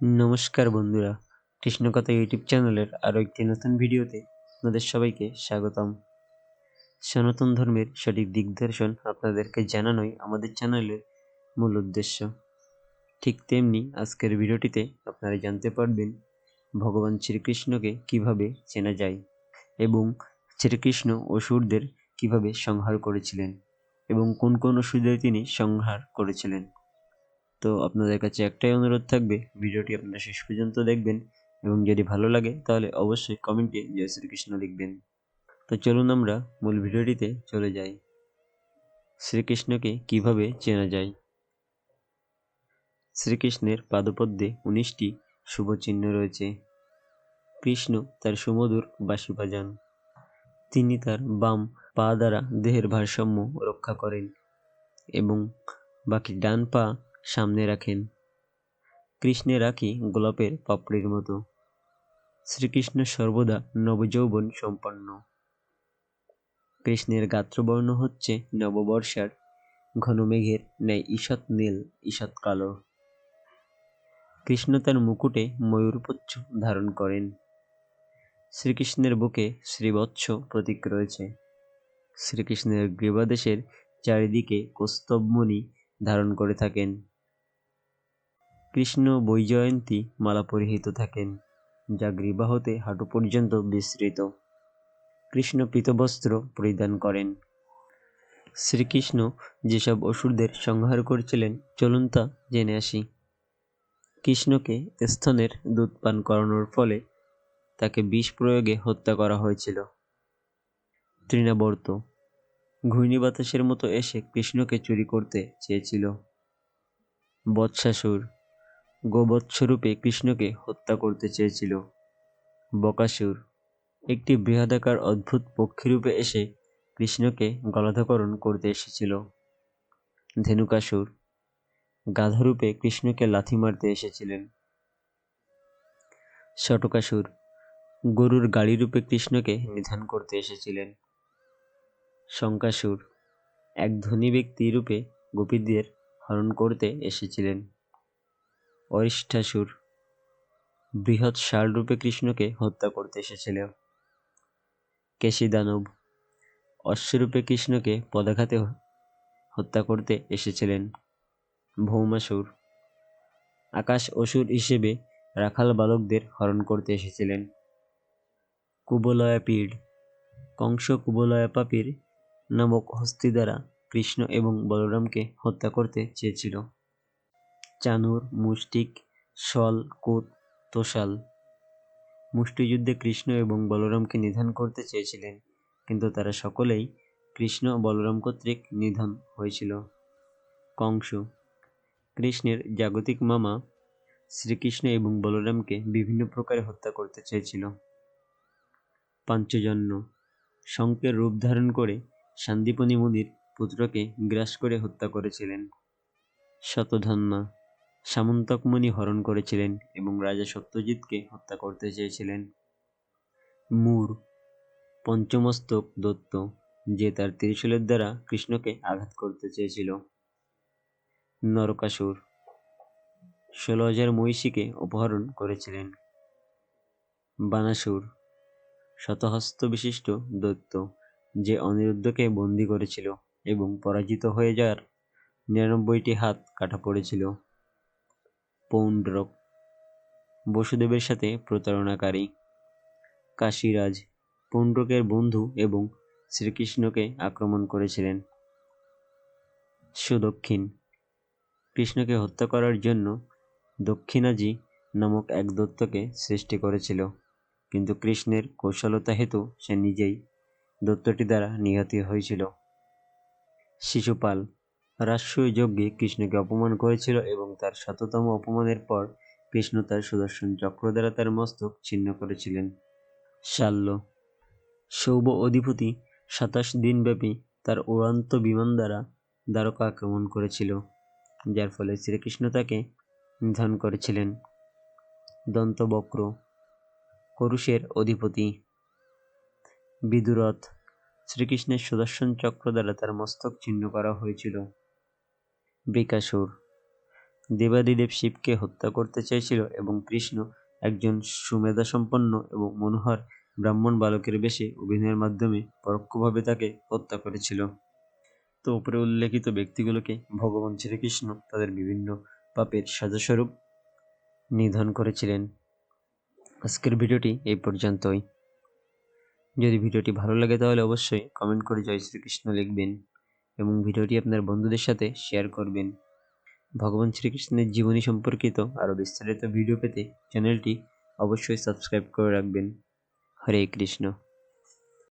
নমস্কার বন্ধুরা, কৃষ্ণকথা ইউটিউব চ্যানেলের আরও একটি নতুন ভিডিওতে আপনাদের সবাইকে স্বাগতম। সনাতন ধর্মের সঠিক দিগদর্শন আপনাদেরকে জানানোই আমাদের চ্যানেলের মূল উদ্দেশ্য। ঠিক তেমনি আজকের ভিডিওটিতে আপনারা জানতে পারবেন ভগবান শ্রীকৃষ্ণকে কীভাবে চেনা যায় এবং শ্রীকৃষ্ণ অসুরদের কীভাবে সংহার করেছিলেন এবং কোন কোন অসুরদের তিনি সংহার করেছিলেন। তো আপনাদের কাছে একটাই অনুরোধ থাকবে, ভিডিওটি আপনারা শেষ পর্যন্ত দেখবেন এবং যদি ভালো লাগে তাহলে অবশ্যই কমেন্টে জয় শ্রীকৃষ্ণ লিখবেন। তো চলুন আমরা মূল ভিডিওটিতে চলে যাই। শ্রীকৃষ্ণকে কীভাবে চেনা যায়? শ্রীকৃষ্ণের পাদপদ্মে উনিশটি শুভ চিহ্ন রয়েছে। কৃষ্ণ তার সুমধুর বাঁশি বাজান তিনি তার বাম পা দ্বারা দেহের ভারসাম্য রক্ষা করেন এবং বাকি ডান পা সামনে রাখেন। কৃষ্ণের আঁকি গোলাপের পাপড়ির মতো। শ্রীকৃষ্ণ সর্বদা নবযৌবন সম্পন্ন। কৃষ্ণের গাত্রবর্ণ হচ্ছে নববর্ষার ঘন মেঘের ন্যায় ঈষৎ নীল, ঈষৎ কালো। কৃষ্ণ তার মুকুটে ময়ূরপুচ্ছ ধারণ করেন। শ্রীকৃষ্ণের বুকে শ্রীবৎস প্রতীক রয়েছে। শ্রীকৃষ্ণের গ্রীবাদেশের চারিদিকে কৌস্তবমণি ধারণ করে থাকেন। কৃষ্ণ বৈজয়ন্তী মালা পরিহিত থাকেন, যা গ্রীবা হতে হাঁটু পর্যন্ত বিস্তৃত। কৃষ্ণ পীতবস্ত্র পরিধান করেন। শ্রীকৃষ্ণ যেসব অসুরদের সংহার করেছিলেন, চলুন তা জেনে আসি। কৃষ্ণকে স্তনের দুধ পান করানোর ফলে তাকে বিষ প্রয়োগে হত্যা করা হয়েছিল। তৃণাবর্ত। ঘূর্ণি বাতাসের মতো এসে কৃষ্ণকে চুরি করতে চেয়েছিল। বৎসাসুর গোবৎসরূপে কৃষ্ণকে হত্যা করতে চেয়েছিল। বকাসুর, একটি বৃহদাকার অদ্ভুত পক্ষীরূপে এসে কৃষ্ণকে গলাধকরণ করতে এসেছিল। ধেনুকাসুর, গাধারূপে কৃষ্ণকে লাথি মারতে এসেছিলেন। শটকাসুর গরুর গাড়িরূপে কৃষ্ণকে নিধান করতে এসেছিলেন। শঙ্কাসুর, এক ধনী ব্যক্তি রূপে গোপীদের হরণ করতে এসেছিলেন। অরিষ্ঠাসুর বৃহৎ রূপে কৃষ্ণকে হত্যা করতে এসেছিল। কেশিদানব অশ্বরূপে কৃষ্ণকে পদাঘাতে হত্যা করতে এসেছিলেন। ভৌমাসুর আকাশ অসুর হিসেবে রাখাল বালকদের হরণ করতে এসেছিলেন। কুবলয়া পীড় কংস কুবলয়া পাপীর নামক হস্তি দ্বারা কৃষ্ণ এবং বলরামকে হত্যা করতে চেয়েছিল। চানুর, মুষ্টিক, শল, কোত তোষাল মুষ্টিযুদ্ধে কৃষ্ণ এবং বলরামকে নিধন করতে চেয়েছিলেন, কিন্তু তারা সকলেই কৃষ্ণ বলরাম কর্তৃক নিধন হয়েছিল। কংস। কৃষ্ণের জাগতিক মামা শ্রীকৃষ্ণ এবং বলরামকে বিভিন্ন প্রকারে হত্যা করতে চেয়েছিল। পাঞ্চজন্য। শঙ্কের রূপ ধারণ করে শান্তিপনি মুনির পুত্রকে গ্রাস করে হত্যা করেছিলেন। শতধন্যা। সামন্তকমণি হরণ করেছিলেন এবং রাজা সত্যজিৎকে হত্যা করতে চেয়েছিলেন। মূর, পঞ্চমস্তক দত্ত, যে তার ত্রিশূলের দ্বারা কৃষ্ণকে আঘাত করতে চেয়েছিল। নরকাসুর, ষোলো হাজার মহিষীকে অপহরণ করেছিলেন। বানাসুর, শতহস্ত বিশিষ্ট দত্ত, যে অনিরুদ্ধকে বন্দি করেছিল এবং পরাজিত হয়ে যাওয়ার নিরানব্বইটি হাত কাটা পড়েছিল। পৌণ্ড্রক, বসুদেবের সাথে প্রতারণাকারী কাশীরাজ পৌণ্ড্রকের বন্ধু এবং শ্রীকৃষ্ণকে আক্রমণ করেছিলেন। সুদক্ষিণ, কৃষ্ণকে হত্যা করার জন্য দক্ষিণাজি নামক এক দত্তকে সৃষ্টি করেছিল, কিন্তু কৃষ্ণের কৌশলতা হেতু সে নিজেই দত্তটি দ্বারা নিহত হয়েছিল। শিশুপাল রাষ্ট্রীয় যজ্ঞে কৃষ্ণকে অপমান করেছিল এবং তার শততম অপমানের পর কৃষ্ণ তার সুদর্শন চক্র দ্বারা তার মস্তক ছিন্ন করেছিলেন। শাল্য। সৌব অধিপতি সাতাশ দিনব্যাপী তার উড়ান্ত বিমান দ্বারা দ্বারকা আক্রমণ করেছিল, যার ফলে শ্রীকৃষ্ণ তাকে নিধন করেছিলেন। দন্তবক্র। করুষের অধিপতি। বিদুরথ। শ্রীকৃষ্ণের সুদর্শন চক্র দ্বারা তার মস্তক ছিন্ন করা হয়েছিল। বৃকাসুর দেবাদিদেব শিবকে হত্যা করতে চেয়েছিল এবং কৃষ্ণ একজন সুমেধাসম্পন্ন এবং মনোহর ব্রাহ্মণ বালকের বেশে অভিনয়ের মাধ্যমে পরোক্ষভাবে তাকে হত্যা করেছিল। তো উপরে উল্লেখিত ব্যক্তিগুলোকে ভগবান শ্রীকৃষ্ণ তাদের বিভিন্ন পাপের সাজাস্বরূপ নিধন করেছিলেন। আজকের ভিডিওটি এই পর্যন্তই। যদি ভিডিওটি ভালো লাগে তাহলে অবশ্যই কমেন্ট করে জয় শ্রীকৃষ্ণ লিখবেন। এবং ভিডিওটি আপনার বন্ধুদের সাথে শেয়ার করবেন। ভগবান শ্রীকৃষ্ণের জীবনী সম্পর্কিত আরও বিস্তারিত ভিডিও পেতে চ্যানেলটি অবশ্যই সাবস্ক্রাইব করে রাখবেন। হরে কৃষ্ণ।